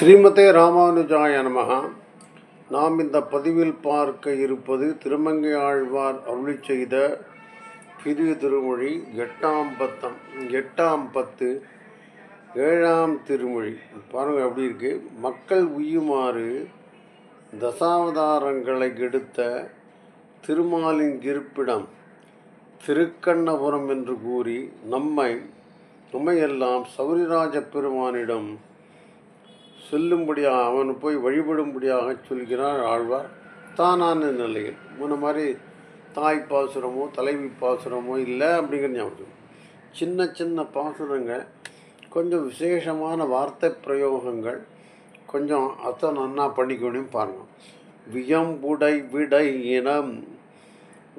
ஸ்ரீமதே ராமானுஜாய நமகா நாம் இந்த பதிவில் பார்க்க இருப்பது திருமங்கை ஆழ்வார் அருளி செய்த பிரி திருமொழி எட்டாம் பத்தம் எட்டாம் பத்து ஏழாம் திருமொழி. பாருங்கள் எப்படி இருக்கு. மக்கள் உய்யுமாறு தசாவதாரங்களை எடுத்த திருமாலின் இருப்பிடம் திருக்கண்ணபுரம் என்று கூறி நம்மை நம்மையெல்லாம் சௌரிராஜ பெருமானிடம் செல்லும்படியாக அவன் போய் வழிபடும்படியாக சொல்கிறார் ஆழ்வார். தானான நிலையில். முன்ன மாதிரி தாய் பாசுரமோ தலைவி பாசுரமோ இல்லை அப்படிங்கிற ஞாபகம். சின்ன சின்ன பாசுரங்கள் கொஞ்சம் விசேஷமான வார்த்தை பிரயோகங்கள் கொஞ்சம் அத்தை நன்னா பண்ணிக்கணும் பாருங்கள் வியம்புடை விடை இனம்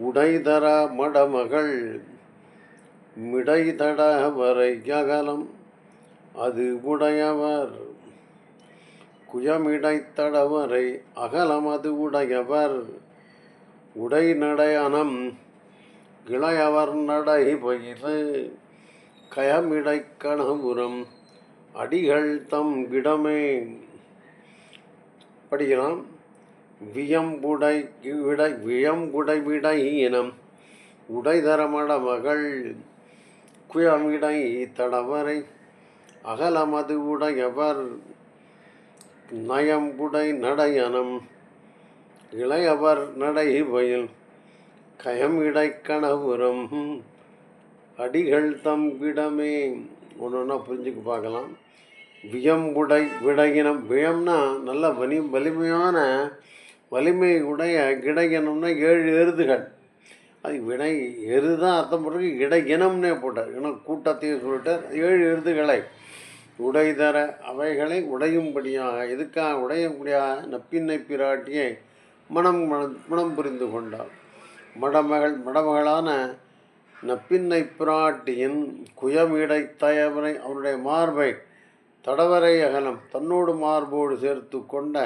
உடைதர மடமகள் மிடைதட வரை அகலம் அது உடையவர். குயமிடைத்தடவரை அகலமது உடையவர். உடைநடையனம் இளையவர் நடை பயிறு கயமிடை கணபுரம் அடிகள் தம் இடமே படிக்கலாம். வியம்புடை விடை வியம்புடை விடை இனம் உடைதரமட மகள் குயமிடை தடவரை அகலமது உடையவர். நயம்புடை நடையனம் இளையவர் நடை வயல் கயமிடை கணபுரம் அடிகள் தம் விடமே. ஒன்று ஒன்றா புரிஞ்சுக்க பார்க்கலாம். வியம்புடை விடகினம் வியம்னா நல்ல வலி வலிமையான வலிமை உடைய கிடைக்கணும்னா ஏழு எருதுகள். அது விடை எரு தான் அர்த்தம் பிறகு இடையினம்னே போட்டார். ஏன்னா கூட்டத்தையும் சொல்லிட்டார். ஏழு எருதுகளை. உடைதர அவைகளை உடையும்படியாக எதுக்காக உடையக்கூடியாக நப்பின்னை பிராட்டியை மனம் மணம் மனம் புரிந்து கொண்டார் மடமகள் மடமகளான நப்பின்னை பிராட்டியின் குயமிடை தயவரை அவருடைய மார்பை தடவரை அகலம் தன்னோடு மார்போடு சேர்த்து கொண்ட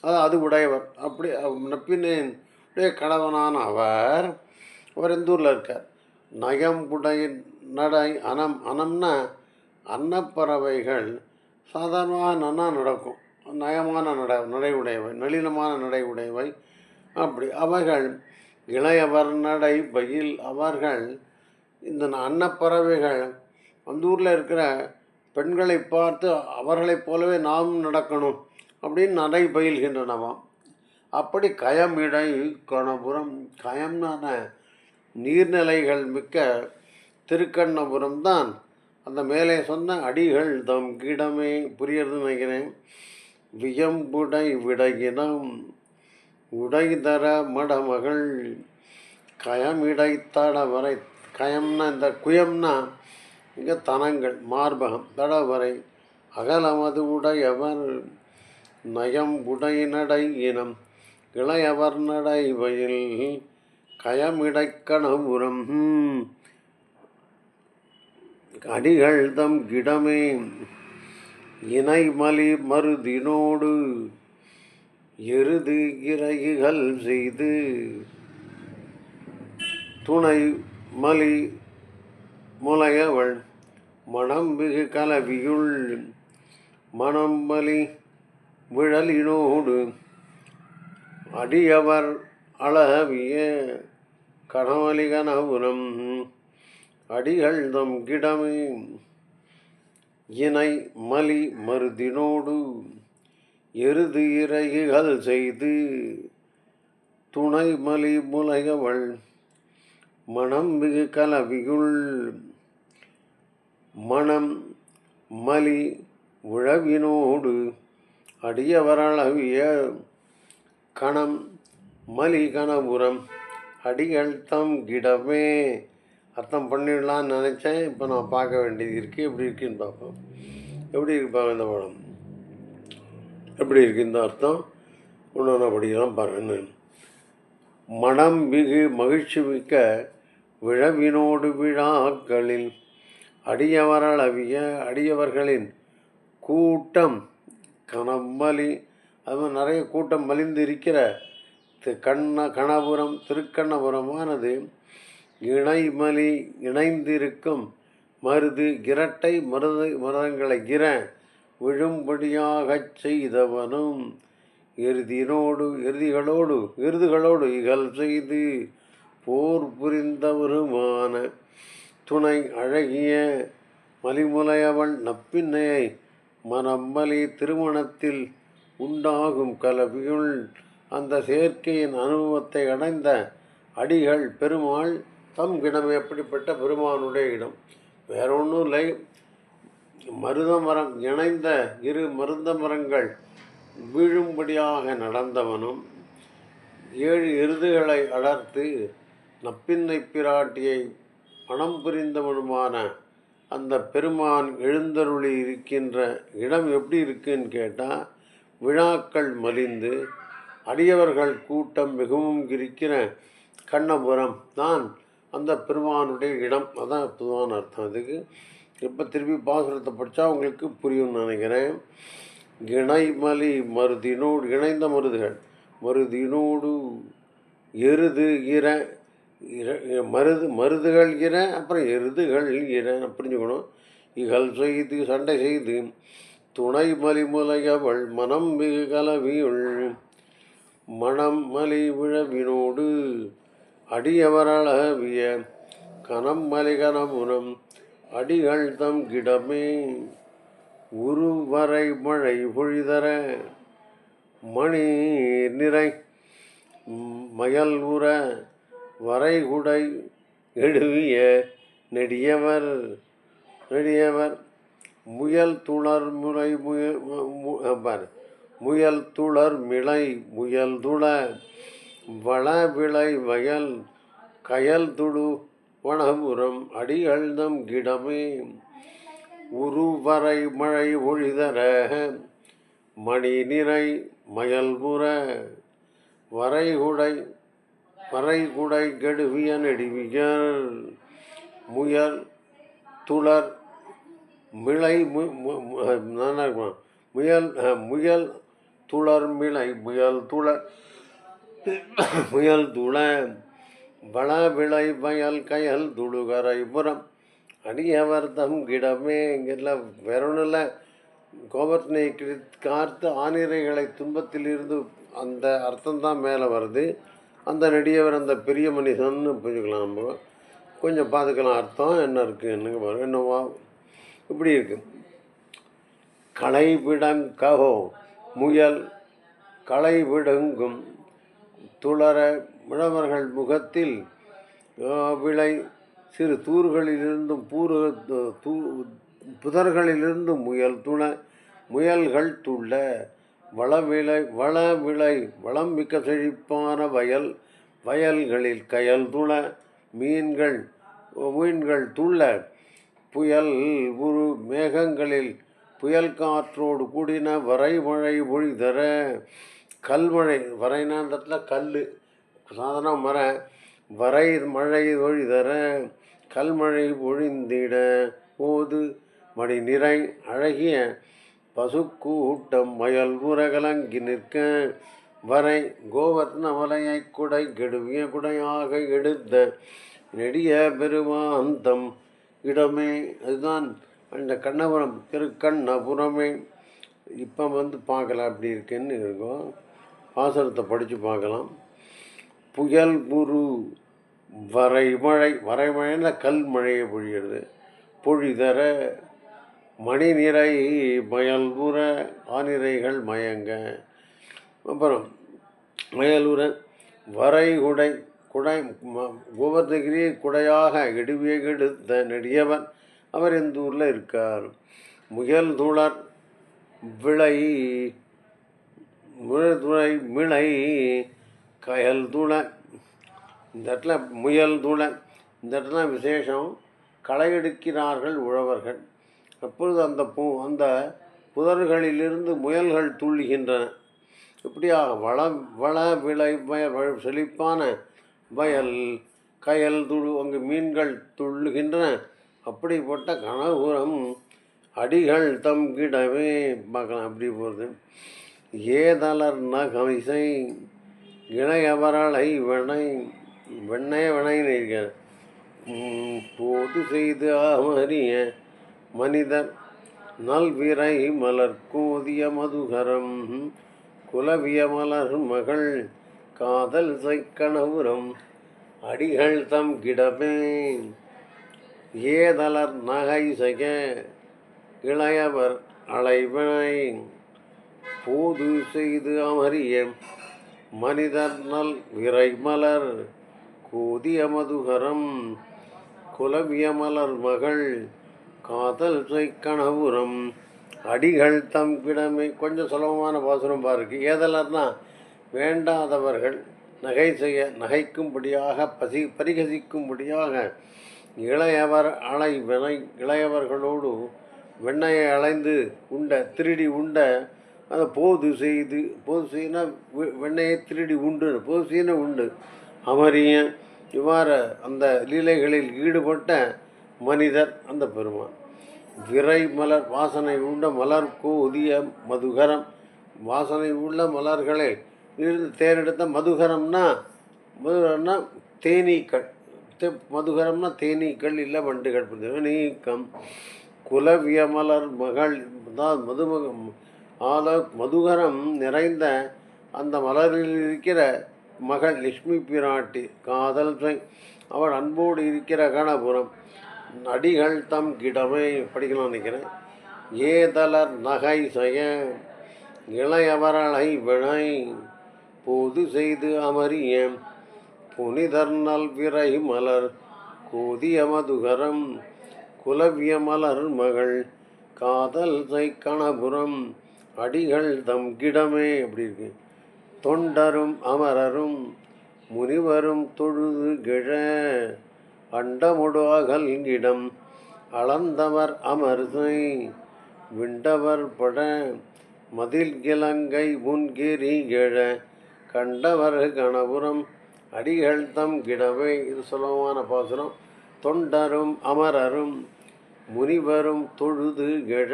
அது அது உடையவர். அப்படி நப்பின்னின் உடைய கணவனான அவர் அவர் எந்தூரில் இருக்கார்? நயம் உடை நடை அனம் அனம்னா அன்னப்பறவைகள் சாதாரணமாக நன்னா நடக்கும். நயமான நட நடை உடையவை நளினமான நடை உடையவை அப்படி அவர்கள் இளையவர் நடை பயில் அவர்கள் இந்த அன்னப்பறவைகள் அந்த ஊரில் இருக்கிற பெண்களை பார்த்து அவர்களைப் போலவே நாம் நடக்கணும் அப்படின்னு நடை பயில்கின்றனவாம். அப்படி கயமிடை கணபுரம் கயம்னான நீர்நிலைகள் மிக்க திருக்கண்ணபுரம் தான் அந்த மேலே சொன்ன அடிகள் தம் கிடமே புரியறது நினைக்கிறேன். வியம்புடை விடகினம் உடைதர மடமகள் கயமிடை தடவரை கயம்னா இந்த குயம்னா இங்கே தனங்கள் மார்பகம் தடவரை அகலமது உடையவர் நயம் உடை நடை இனம் இளையவர் நடை வயல் கடிகள் அடிகள் தம் கிடமே இணைமலி மருதினோடு எருது இறகுகள் செய்து. துணை மலி முலையவள் மனம் மிகு கலவியுள். மணம்பலி விழலினோடு அடியவர் அழகவிய கனவலி கனபுரம் அடிகள் தம் கிடமே. இணை மலி மருதினோடு எருது இறகுகள் செய்து துணை மலி முலையவள் மனம் மிகு கலவியுள் மனம் மலி உழவினோடு அடியவரளவிய கணம் மலி கணபுரம் அடிகள் தம் கிடமே. அர்த்தம் பண்ணிடலான்னு நினச்சேன். இப்போ நான் பார்க்க வேண்டியது இருக்குது எப்படி இருக்குன்னு பார்ப்போம். எப்படி இருக்கு இந்த படம். எப்படி இருக்குன்னு இந்த அர்த்தம்? ஒன்று படிக்கலாம் பாருங்க. மனம் மிகு மகிழ்ச்சி மிக்க விழவினோடு விழாக்களில் அடியவரளவிய அடியவர்களின் கூட்டம் கனமலி அது மாதிரி நிறைய கூட்டம் மலிந்து இருக்கிற கண்ண கணபுரம் திருக்கண்ணபுரமானது இணைமலி இணைந்திருக்கும் மருது இரட்டை மருது மரங்களை கிர விழும்படியாகச் செய்தவனும் எருதினோடு எருதிகளோடு எருதுகளோடு இகல் செய்து போர் புரிந்தவருமான துணை அழகிய மலிமுலையவள் நப்பின்னையை மனம்மலி திருமணத்தில் உண்டாகும் கலவியுள் அந்த சேர்க்கையின் அனுபவத்தை அடைந்த அடிகள் பெருமாள் தம் இடம் எப்படிப்பட்ட பெருமானுடைய இடம்? வேற ஒன்றும் இல்லை. மருத மரம் இணைந்த இரு மருந்த மரங்கள் வீழும்படியாக நடந்தவனும் ஏழு எருதுகளை அடர்த்து நப்பின்னை பிராட்டியை பணம் புரிந்தவனுமான அந்த பெருமான் எழுந்தருளி இருக்கின்ற இடம் எப்படி இருக்குன்னு கேட்டால் விழாக்கள் மலிந்து அடியவர்கள் கூட்டம் மிகவும் இருக்கிற கண்ணபுரம் தான் அந்த பெருமானுடைய இடம். அதான் பொதுவான அர்த்தம். அதுக்கு இப்போ திருப்பி பாசுரத்தை படித்தா உங்களுக்கு புரியும்னு நினைக்கிறேன். இணைமலி மருதினோடு இணைந்த மருதுகள். மருதினோடு எருது இர இர மருது மருதுகள் இர அப்புறம் எருதுகள் இர புரிஞ்சுக்கணும். இகல் செய்து சண்டை செய்து துணை மலிமுலையவள் மனம் மிகு கலவியுள் மணம் மலி விழவினோடு அடியவரளவிய கனம் மலிகனமுனம் அடிகள் தம் கிடமே. உருவரை மழை பொழிதர மணி நிறை. மயல் உற வரைகுடை எழுவிய நெடியவர் நெடியவர். முயல் துளர் முறை முயல் முயல் துளர் மிளை முயல் துள. வளவிளை வயல் கயல் துடு வனபுரம் அடிகள் நம் கிடமே. உருவரை மழை ஒழிதர மணி நிறை மயல்புற வரைகுடை வரைகுடை கெடுவிய நெடுவியல் முயல் துளர் மிளை முயல் முயல் துளர் மிளை முயல் துளர் முயல் துள வள விளை வயல் கயல் துளுகரை புறம். அடியவர் தம் கிடமே இங்கெல்லாம் வேற ஒன்றும் இல்லை கோபத்தினை ஆனிரைகளை துன்பத்தில் இருந்து அந்த அர்த்தம்தான் மேலே வருது. அந்த நெடியவர் அந்த பெரிய மனிதன்னு புரிஞ்சுக்கலாம் நம்ம கொஞ்சம் பார்த்துக்கலாம் அர்த்தம் என்ன இருக்குது என்னங்க பாருங்க என்னவா? இப்படி இருக்கு. களைவிடங்கோ முயல் களைவிடுங்கும் துளர விழவர்கள் முகத்தில் விளை சிறு தூர்களிலிருந்தும் பூரு தூ புதர்களிலிருந்தும் முயல் துண முயல்கள் துள்ள. வளவிளை வள விளை வளம் மிக்க செழிப்பான வயல் வயல்களில் கயல் துண மீன்கள் மீன்கள் துள்ள. புயல் உரு மேகங்களில் புயல் காற்றோடு கூடின வரை மழை பொழிதர கல்மழை வரைனா அந்த இடத்துல கல் சாதாரண மர வரை மழை ஒழிதர கல்மழை ஒழிந்திட போது மணி நிறை அழகிய பசுக்கூட்டம் மயல் உரகலங்கி நிற்க வரை கோவர்ண மலையை குடை கெடுவிய குடையாக எடுத்த நெடிய பெருமாந்தம் இடமே அதுதான். அந்த கண்ணபுரம் திருக்கண்ணபுரமே. இப்போ வந்து பார்க்கல அப்படி இருக்குன்னு இருக்கும். பாசனத்தை படித்து பார்க்கலாம். புயல் குரு வரைமழை வரைமழைன்னா கல் மழையை பொழியிறது. பொழிதர மணி நிறை மயல்புற ஆனிரைகள் மயங்க. அப்புறம் மயலுற வரைகுடை குடை ம- கோவர்தகிரி குடையாக இடுவிய கெடுத்த நெடியவன் அவர் இந்த ஊரில் இருக்கார்? முயல் துளர் விளை முழுதுளை மிளை கயல் துளை. இந்த இடத்துல முயல் துளை. இந்த இடத்துல விசேஷம். களை எடுக்கிறார்கள் உழவர்கள். அப்பொழுது அந்த பூ அந்த புதர்களிலிருந்து முயல்கள் துள்ளுகின்றன. இப்படியாக வள வள விளை வயல் செழிப்பான வயல் கயல் துழு அங்கு மீன்கள் துள்ளுகின்றன. அப்படிப்பட்ட கனகுரம் அடிகள் தம் கிடவே பார்க்கலாம் அப்படி போகுது. ஏதலர் நகமிசை இணையவரலை வினை வெண்ணைய வெணைன்னு இருக்கிற போது செய்து அமரிய மனிதர் நல்விரை மலர் கோதிய மதுகரம் குலவிய மலர் மகள் காதல் சைக்கணபுரம் அடிகள் தம் கிடமே ஏதலர் நகை செய்ய இளையவர் அலைவனை. போது செய்து அமரிய மனிதர் நல் விரைமலர் கோதிய மதுகரம் குலவிய மலர் மகள் காதல் செய் கணபுரம். அடிகள் தம் கிடமை கொஞ்சம் சுலபமான பாசுரம் பாருக்கு. ஏதலர்னா வேண்டாதவர்கள் நகை செய்ய நகைக்கும்படியாக பசி பரிகசிக்கும்படியாக இளையவர் அலை வினை இளையவர்களோடு வெண்ணையை அலைந்து உண்ட திருடி உண்ட அதை போது செய்து போது செய்யினா வெண்ணையை திருடி உண்டு. போது செய்யினா உண்டு. அமரியன் இவ்வாறு அந்த லீலைகளில் ஈடுபட்ட மனிதர் அந்த பெருமான். விரை மலர் வாசனை உண்ட மலர் கோதிய மதுகரம். வாசனை உள்ள மலர்களை இருந்து தேர்ந்தெடுத்த மதுகரம்னா மதுகரம்னா தேனீக்கள். தே- மதுகரம்னா தேனீக்கள் இல்லை வண்டுகள். நீக்கம். குலவிய மலர் மகள் தான் மதுமகம் ஆல மதுகரம் நிறைந்த அந்த மலரில் இருக்கிற மகள் லக்ஷ்மி பிராட்டி காதல் அவள் அன்போடு இருக்கிற கணபுரம். நடிகள் தம் கிடமை படிக்கலாம் நினைக்கிறேன். ஏதலர் நகை செய்ய இளையவரளை வினை போது செய்து அமரிய புனிதர் நல் விரை மலர் கோதிய மதுகரம் குலவிய மலர் மகள் காதல் கணபுரம். அடிகள் தம் கிடமே அப்படி இருக்கு. தொண்டரும் அமரரும் முனிவரும் தொழுது கிழ அண்டமுடு அகல் இடம் அளந்தவர் அமர்சை விண்டவர் பட மதில் கிழங்கை முன்கிரி கிழ கண்டவர் கணபுரம் அடிகள் தம் கிடவை. இது சுலபமான பாசுரம். தொண்டரும் அமரரும் முனிவரும் தொழுது கிழ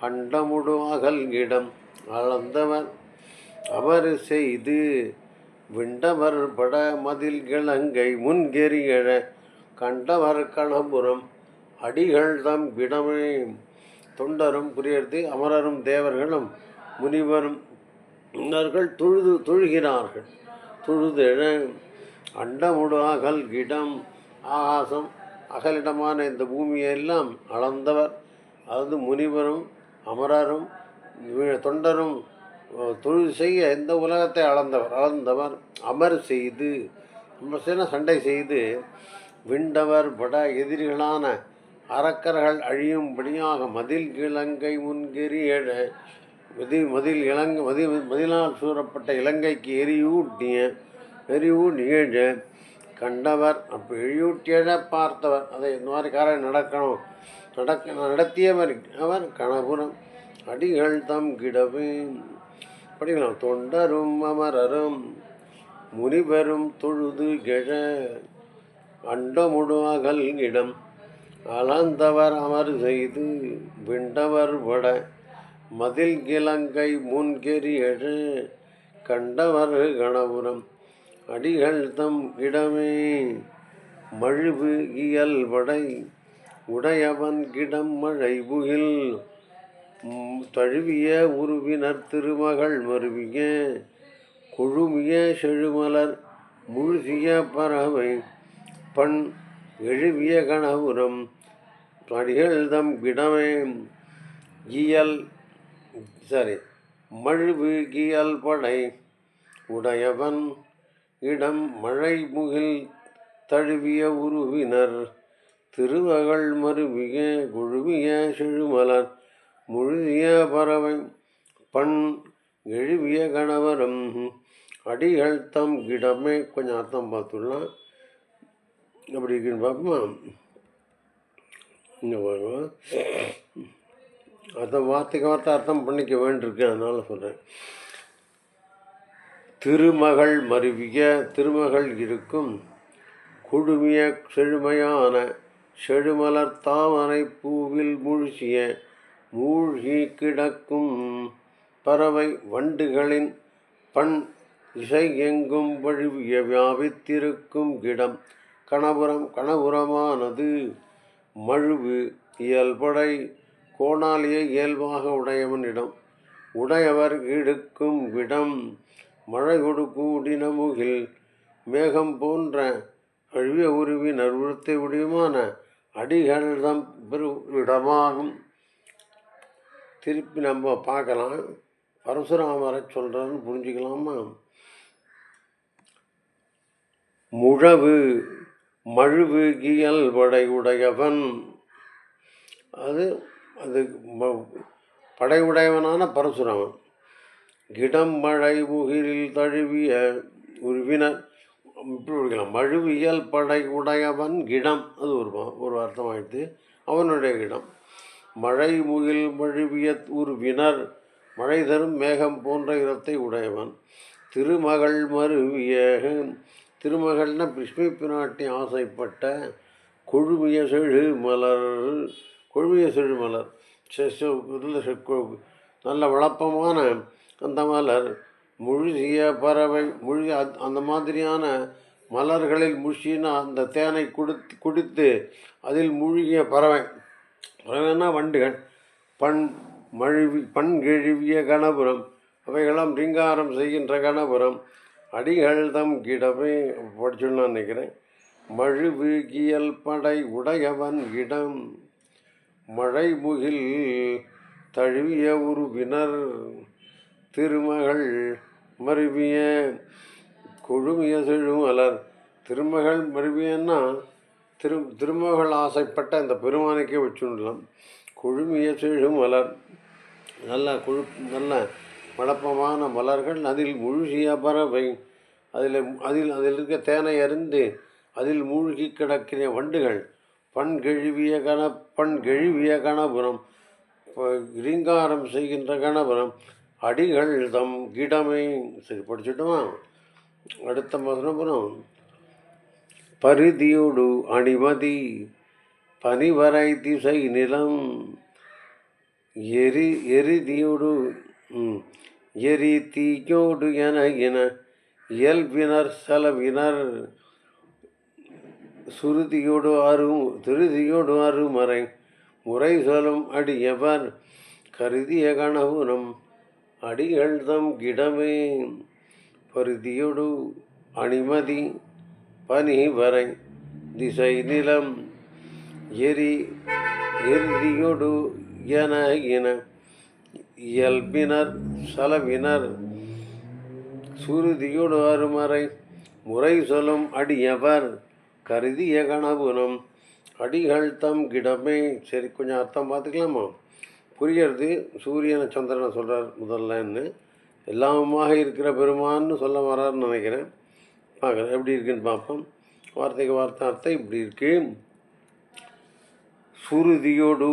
அண்டமுடு அகல் இடம் அளந்தவர் அவர் செய்து விண்டவர் பட மதில் கிழங்கை முன்கெறியழ கண்டவர் கணபுரம் அடிகள் தம் விடமே தொண்டரும் புரியர்த்தி அமரரும் தேவர்களும் முனிவரும் முன்னர்கள் தொழுது தொழுகிறார்கள். தொழுதெழ அண்டமுடு அகல் இடம் ஆகாசம் அகலிடமான இந்த பூமியெல்லாம் அளந்தவர். அதாவது முனிவரும் அமரரும் தொண்டரும் தொழில் செய்ய இந்த உலகத்தை அளந்தவர்? அளந்தவர் அமர் செய்து அமர் சண்டை செய்து விண்டவர் பட எதிரிகளான அரக்கர்கள் அழியும்படியாக மதில் இலங்கை முன்கெறி எழ மதி மதில் இலங்கை மதி மதிலால் சூறப்பட்ட இலங்கைக்கு எரியூட்டிய எரியூ நிகழ கண்டவர் அப்போ எழியூட்டியழ பார்த்தவர். அதை இந்த மாதிரி காரை நடக்கணும். நடக்க நடத்தியவர் அவர் கணபுரம் அடிகள் தம் கிடவே படிக்கலாம் தொண்டரும் அமரரும் முனிவரும் தொழுது கெழ அண்டமுடு அகல் இடம். அளந்தவர் அமர் செய்து விண்டவர் வட மதில் கிழங்கை முன்கெறியழ கண்டவர் கணபுரம் அடிகள் தம் இடமே மழுவு இயல்படை உடையவன் கிடம் மழை புகில். தழுவிய உருவினர் திருமகள் மருவிய கொழுமிய செழுமலர் முழுசிய பறவை. பண் எழுவிய கணபுரம். அடிகள் தம் கிடமே. இயல் சாரி மழுவு கியல் படை. உடையவன் இடம் மழை முகில் தழுவிய உருவினர் திருவகள் மருவிய குழுவிய செழுமலர் முழுதிய பறவை பண் எழுவிய கணவரம். அடிகள் தம் கிடமே கொஞ்சம் அர்த்தம் பார்த்துடலாம். அப்படி இருக்குன்னு பார்ப்போமா? இங்கே பாருங்க. அர்த்தம் வார்த்தைக்கு வார்த்தை அர்த்தம் பண்ணிக்க வேண்டியிருக்கு அதனால் சொல்கிறேன் திருமகள் மருவிய திருமகள் இருக்கும் குழுமிய செழுமையான செழுமலர் தாமரை பூவில் மூழ்கிய மூழ்கி கிடக்கும் பறவை வண்டுகளின் பண் இசை எங்கும் வழுவிய வியாபித்திருக்கும் இடம். கணபுரம் கணபுரமானது மழுவு இயல்படை கோணாலியை இயல்பாக உடையவனிடம் உடையவர் இடுக்கும் விடம் மழை கொடுக்கூடினமுகில் மேகம் போன்ற அழிய உருவி உருத்தை உடையுமான அடிகளிடம் பெரு இடமாகும் திருப்பி நம்ம பார்க்கலாம். பரசுராமரை சொல்கிறன்னு புரிஞ்சுக்கலாமா? முழவு மழுவு கியல் படை உடையவன் அது அது படை உடையவனான பரசுராமன். கிடம் மழை முகிலில் தழுவிய உருவினர் இப்படி கொடுக்கலாம் மழுவியல் படை உடையவன் கிடம். அது ஒரு ஒரு அர்த்தமாயிடுது. அவனுடைய கிடம். மழை முகில் மழுவிய உருவினர் மழை தரும் மேகம் போன்ற இடத்தை உடையவன். திருமகள் மருவிய திருமகள்னா பிஸ்மி பினாட்டி ஆசைப்பட்ட கொழுமிய செழு மலர். கொழுமிய செழு மலர். நல்ல நல்ல வளப்பமான அந்த மலர். முழுகிய பறவை முழுகி அத்- அந்த மாதிரியான மலர்களில் முழுகின அந்த தேனை குடித்து குடித்து அதில் மூழ்கிய பறவை. பறவைன்னா வண்டுகள். பண் மழுவி பண் கிழிவிய கணபுரம். அவைகளாம் ரிங்காரம் செய்கின்ற கணபுரம். அடிகள் தம் கிடமே படிச்சுன்னு நான் நினைக்கிறேன். மழுவு கியல் படை உடையவன் இடம். மழை முகில் தழுவிய உருவினர். திருமகள் மருவிய கொழுமிய அலர். திருமகள் மருவியன்னா திரு திருமகள் ஆசைப்பட்ட இந்த பெருமானுக்கே வச்சுடலாம். கொழுமிய மலர் நல்ல கொழு நல்ல வளப்பமான மலர்கள் அதில் மூழ்கிய பறவை. அதில் அதில் அதில் இருக்க தேனை அறிந்து அதில் மூழ்கி கிடக்கிற வண்டுகள். பண் கெழுவிய கண பண் கெழுவிய கணபுரம் ரீங்காரம் செய்கின்ற கணபுரம் அடிகள் தம் கிடமை சரி படிச்சுட்டோமா? அடுத்த மதுரபுரம் பரிதியோடு அணிமதி பனிவரை திசை நிலம் எரி எரிதியோடு எரி தீயோடு என என இயல்பினர் செலவினர் சுருதியோடு அரும் திருதியோடு அருமறை முறை சொல்லும் அடியவர் கருதிய கணவுனம் அடிகள் அடிகள்தம் கிடமே. பருதியொடு அணிமதி பனிவரை திசை நிலம் எரி எருதியொடு என இன இயல்பினர் செலவினர் சுருதியொடு அருமறை முறை சொல்லும் அடியவர் கருதிய கணபுனம் அடிகள் தம் கிடமே. சரி கொஞ்சம் அர்த்தம் பார்த்துக்கலாமா? புரியறது. சூரியனை சந்திரனை சொல்கிறார் முதல்லன்னு எல்லாமுமாக இருக்கிற பெருமான்னு சொல்ல வராருன்னு நினைக்கிறேன். பார்க்குறேன் எப்படி இருக்குன்னு பார்ப்போம். வார்த்தைக்கு வார்த்தை அர்த்தம் இப்படி இருக்கு. சுருதியோடு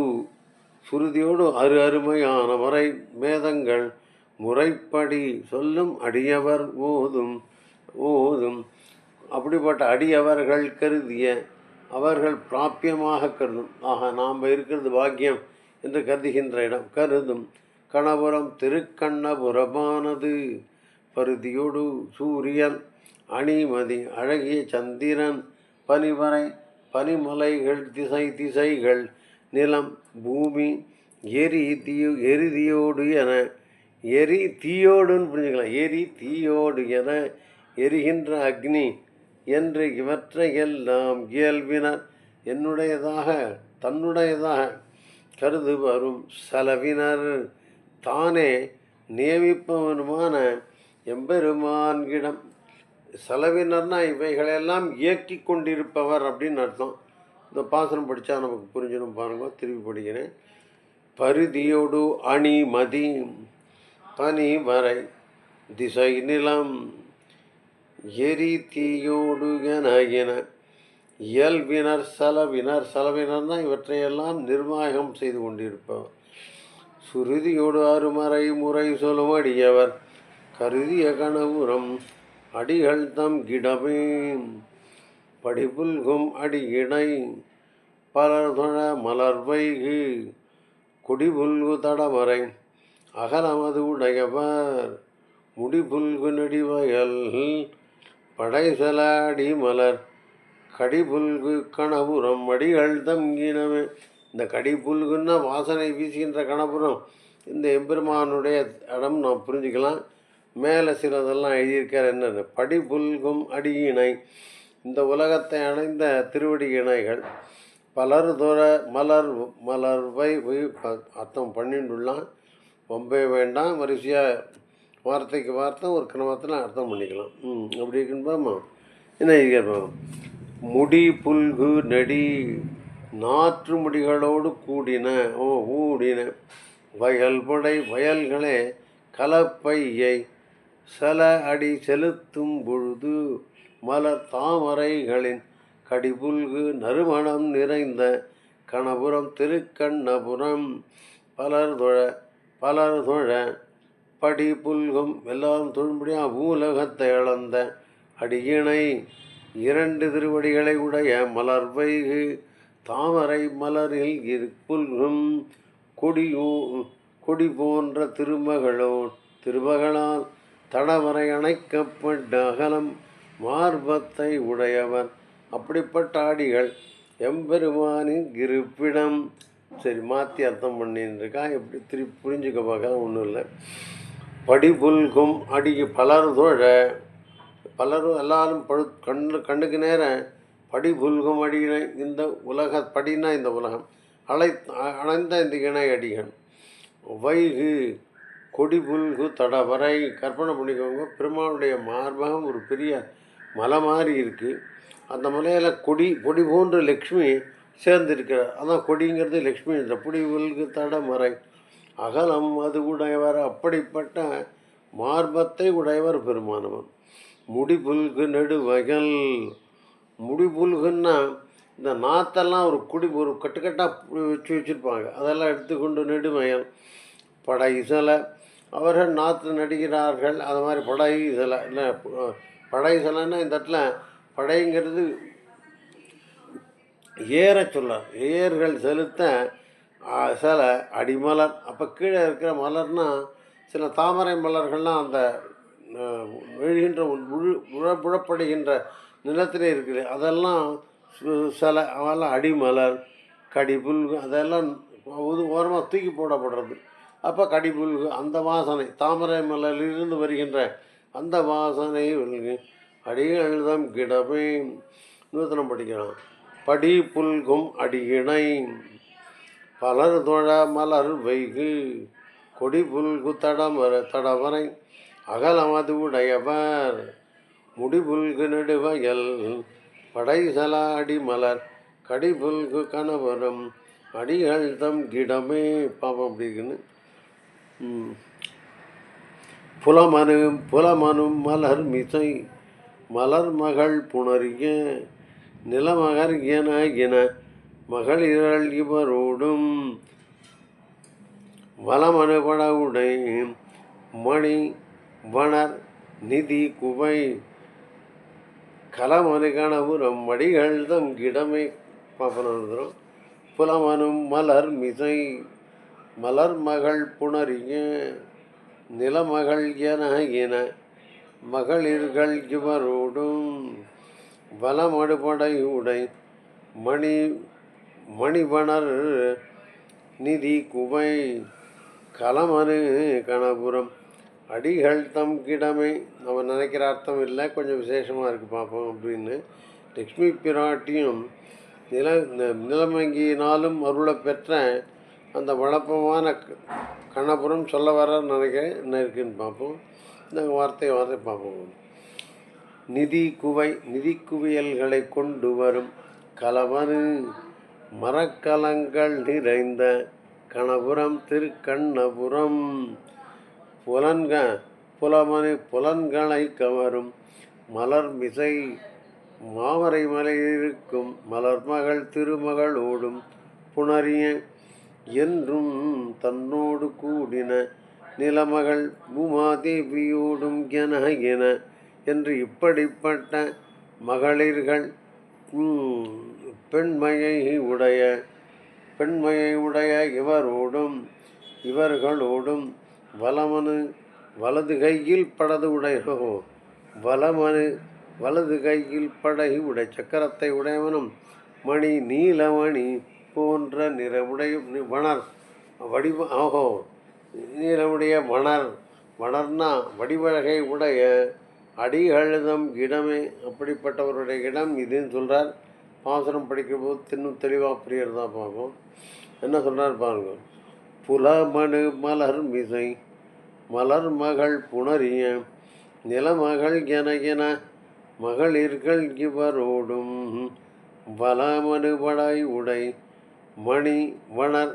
சுருதியோடு அரு அருமையான முறை மேதங்கள் முறைப்படி சொல்லும் அடியவர் ஓதும் ஓதும். அப்படிப்பட்ட அடியவர்கள் கருதிய அவர்கள் பிராப்பியமாக கருதும். ஆக நாம் இருக்கிறது பாக்கியம். என்று கருதுகின்ற இடம். கருதும் கணபுரம் திருக்கண்ணபுரமானது. பருதியோடு சூரியன் அணிமதி அழகிய சந்திரன் பனிமறை பனிமலைகள் திசை திசைகள் நிலம் பூமி எரி தீ எரிதியோடு என எரி தீயோடுன்னு புரிஞ்சுக்கலாம். எரி தீயோடு என எரிகின்ற அக்னி என்று இவற்றை எல்லாம் இயல்பினர். என்னுடையதாக தன்னுடையதாக கருது வரும் செலவினர் தானே நியமிப்பவனுமான எம்பெருமான்கிடம். செலவினர்னா இவைகளெல்லாம் இயக்கி கொண்டிருப்பவர் அப்படின்னு அர்த்தம். இந்த பாசனம் படித்தா நமக்கு புரிஞ்சிடும் பாருங்க திருப்பி படிக்கிறேன். பருதியோடு அணி மதி பனி வரை திசை நிலம் எரி தீயோடு என என இயல்பினர் செலவினர் செலவினர்னா இவற்றையெல்லாம் நிர்வாகம் செய்து கொண்டிருப்பவர். சுருதியோடு அருமறை முறை சொல்லும் அடியவர் கருதிய கணபுரம் அடிகள் தம் கிடமே படிபுல்கும் அடியிடை பலர்தொழ மலர்வைகு குடிபுல்கு தடமறை அகலமது உடையவர் முடிபுல்கு நெடிவயல் படைசலாடி மலர் கடிபுல்கு கணபுரம் மடிகள் தம் கிணமே இந்த கடிபுல்குன்னா வாசனை வீசுகின்ற கணபுரம். இந்த எம்பெருமானுடைய இடம் நாம் புரிஞ்சுக்கலாம். மேலே சிலதெல்லாம் எழுதியிருக்கார் என்னென்ன படி புல்கும் அடியிணை இந்த உலகத்தை அடைந்த திருவடி இணைகள். பலர் துற மலர் மலர்வை அர்த்தம் பண்ணிட்டுள்ளான் ஒம்பே வேண்டாம். வரிசையாக வார்த்தைக்கு வார்த்தை ஒரு கிரமத்தில் அர்த்தம் பண்ணிக்கலாம். ம் அப்படி இருக்குன்னு என்ன எழுதியிருப்போம் முடி புல்கு நெடி நாற்று முடிகளோடு கூடின ஓ ஊடின வயல்படை வயல்களே கலப்பையை சில அடி செலுத்தும் பொழுது மலர் தாமரைகளின் கடிபுல்கு நறுமணம் நிறைந்த கணபுரம் திருக்கண்ணபுரம். பலர் தொழ பலர் தொழ படி புல்கும் எல்லாம் தொழும்படியாக பூலகத்தை அளந்த அடியினை இரண்டு திருவடிகளை உடைய மலர் வைகு தாமரை மலரில் இரு புல்கும் கொடியோ கொடி போன்ற திருமகளோ திருமகளால் தடவரை அணைக்கப்பட்ட அகலம் மார்பத்தை உடையவர். அப்படிப்பட்ட ஆடிகள் எம்பெருமானின் இருப்பிடம். சரி மாற்றி அர்த்தம் பண்ணின்னு இருக்கா எப்படி திருப்பி புரிஞ்சுக்க பார்க்கலாம் ஒன்றும் இல்லை. படிபுல்கும் அடி பலர் தோழ பலரும் எல்லாரும் பழு கண்ணு கண்ணுக்கு நேரம் படி புல்கும் அடியினை இந்த உலக படினா இந்த உலகம் அழை அணைந்த இந்த இணை அடிகள். வைகு கொடி புல்கு தடவரை கற்பனை பண்ணிக்கோங்க. பெருமாளுடைய மார்பகம் ஒரு பெரிய மலை மாதிரி இருக்குது அந்த மலையில் கொடி கொடி போன்ற லக்ஷ்மி சேர்ந்திருக்கிறார். அதான் கொடிங்கிறது லக்ஷ்மி இந்த பொடி புல்கு தடமறை அகலம் அது உடையவர். அப்படிப்பட்ட மார்பத்தை உடையவர் பெருமானவன் முடிபுல்கு நெடுவகல். முடிபுல்குன்னா இந்த நாத்தெல்லாம் ஒரு குடி ஒரு கட்டுக்கட்டாக வச்சு வச்சுருப்பாங்க. அதெல்லாம் எடுத்துக்கொண்டு நெடுமயல் படை இசலை அவர்கள் நாற்று நடிக்கிறார்கள் அது மாதிரி படை சிலை இல்லை படை இசலைன்னா இந்த இடத்துல படைங்கிறது ஏற சொல்ல ஏர்கள் செலுத்த சில அடிமலர். அப்போ கீழே இருக்கிற மலர்னால் சில தாமரை மலர்கள்லாம் அந்த விழுகின்ற முழு முழ புழப்படுகின்ற நிலத்திலே இருக்குது அதெல்லாம் சில அதெல்லாம் அடிமலர் கடிபுல் அதெல்லாம் ஒரு ஓரமாக தூக்கி போடப்படுறது. அப்போ கடிபுல் அந்த வாசனை தாமரை மலரிலிருந்து வருகின்ற அந்த வாசனை விழுகு. அடிகள்தம் நூத்தனம் படிக்கிறான் படி புல்கும் அடியிணை. பலர் தொழ மலர் வைகு கொடி புல்கு தடமர தடவரை அகலமது உடையவர் முடிபுல்கு நெடுவயல் படைசலாடி மலர் கடிபுல்கு கணவரும் அடிகள் தம் கிடமே பாவம் அப்படின்னு புலமனு புலமனும் மலர் மிசை மலர் மகள் புணரிய நிலமகர் என என மகளிரள் இவரோடும் வளமனுபட உடை மணி வணர் நிதி குவை. கலமனு கணபுரம் மடிகள் தம் கிடமை பாப்பனம் புலமனும் மலர் மிசை. மலர் மகள் புணரிய நிலமகள் என என மகளிர்கள் இவரோடும் வலமடுபடை உடை. மணி மணிவணர் நிதி குவை. கலமனு கணபுரம். அடிகள் தம் கிடமை. நம்ம நினைக்கிற அர்த்தம் இல்லை கொஞ்சம் விசேஷமாக இருக்குது பார்ப்போம் அப்படின்னு. லக்ஷ்மி பிராட்டியும் நில நிலமங்கியினாலும் அருளை பெற்ற அந்த வழப்பமான கண்ணபுரம் சொல்ல வர நினைக்கிறேன் என்ன இருக்குன்னு பார்ப்போம் இந்த வார்த்தை வார்த்தை பார்ப்போம் நிதி குவை நிதி குவியல்களை கொண்டு வரும் கலவரின் மரக்கலங்கள் நிறைந்த கணபுரம் திருக்கண்ணபுரம். புலன்க புலமனு புலன்களை கவரும் மலர் மிசை மாமரை மலையில் இருக்கும் மலர்மகள் திருமகளோடும் புணரிய என்றும் தன்னோடு கூடின நிலமகள் பூமாதேவியோடும் என என என்று இப்படிப்பட்ட மகளிர்கள் பெண்மையை உடைய பெண்மையை உடைய இவரோடும் இவர்களோடும் வலமனு வலது கையில் படது உடையோ வலமனு வலது கையில் படகு உடை சக்கரத்தை உடையவனும் மணி நீலமணி போன்ற நிறமுடைய வணர் வடிவ ஆகோ நிறமுடைய மணர் வனர்னா வடிவழகை உடைய அடிகழுதம் இடமே. அப்படிப்பட்டவருடைய இடம் இதுன்னு சொல்கிறார் பாசுரம் படிக்கும்போது இன்னும் தெளிவாக புரியறதா பார்ப்போம். என்ன சொல்கிறார் பாருங்கள். புலமணு மலர் மிசை. மலர் மகள் புணரிய நிலமகள் என என மகளிர்கள் இவரோடும் வளமனுபடாய் உடை. மணி வணர்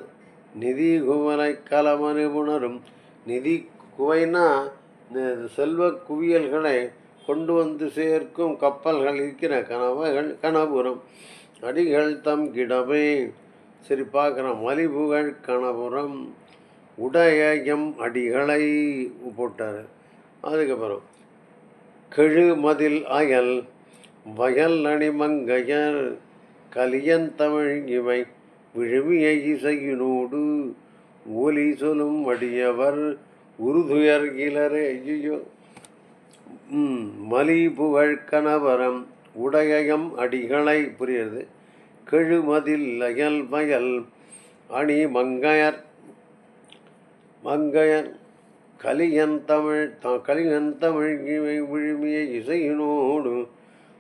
நிதி குவலை கலமனு புணரும் நிதி குவைனா இந்த செல்வ குவியல்களை கொண்டு வந்து சேர்க்கும் கப்பல்கள் இருக்கிற கனவுகள் கனபுரம் அடிகள் தம் கிடமே சரி பார்க்குறோம் மலிபுகழ் கணபுரம் உடைய எம் அடிகளை போட்டார் அதுக்கப்புறம் கெழு மதில் அயல் வயல் அணிமங்கையர் கலியந்தமிழ் இவை விழுமிய இசையினோடு ஒலி சொல்லும் அடியவர் உருதுயர் இளரே ஐயோ ம், மலி புகழ் கணவரம் உடையம் அடிகளை புரியுது கெழுமதில் அயல் மயல் அணி மங்கையர். மங்கையன் கலியன் தமிழ் த கலியன் தமிழ் இவை விழுமிய இசையினோடு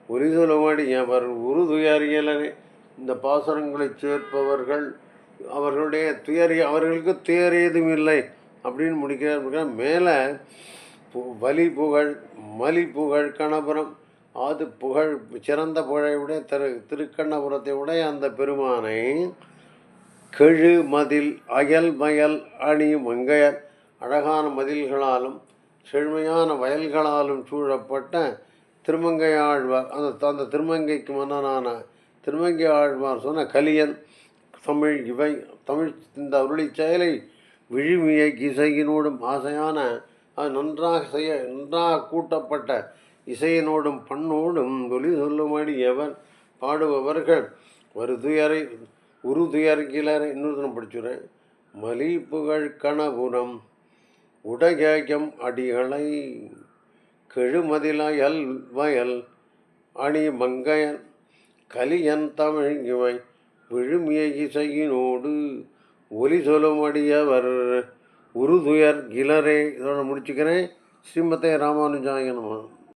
உரிதொலமடியவர் உருதுயர் இந்த பாசுரங்களைச் சேர்ப்பவர்கள் அவர்களுடைய துயர் அவர்களுக்கு துயர் இல்லை அப்படின்னு முடிக்கிறார். மேலே பு- வலி புகழ் மலி புகழ் கணபுரம். அது புகழ் சிறந்த புகழையுடைய திரு திருக்கண்ணபுரத்தை உடைய அந்த பெருமானை கெழு மதில் அயல் மயல் அணி மங்கையர் அழகான மதில்களாலும் செழுமையான வயல்களாலும் சூழப்பட்ட திருமங்கை ஆழ்வார் அந்த அந்த திருமங்கைக்கு மன்னனான திருமங்கை ஆழ்வார் சொன்ன கலியன் தமிழ் இவை தமிழ் இந்த அருளி செயலை விழுமிய இசையினோடும் ஆசையான அது நன்றாக செய்ய நன்றாக கூட்டப்பட்ட இசையினோடும் பண்ணோடும் ஒலி சொல்லும்படி எவர் பாடுபவர்கள். ஒரு துயரை உரு துயர் இன்னொருத்தனம் படிச்சுறேன். மலி புகழ் கணபுரம் உடையம் அடிகளை கெழுமதிலயல் வயல் அணி மங்கையன் கலியன் தமிழ் இவை விழுமிய இசையினோடு ஒலி சொல்லும்படியவர் உருதுயர் கிளரே இதோட முடிச்சுக்கிறேன். ஸ்ரீமதே ராமானுஜாயனமாக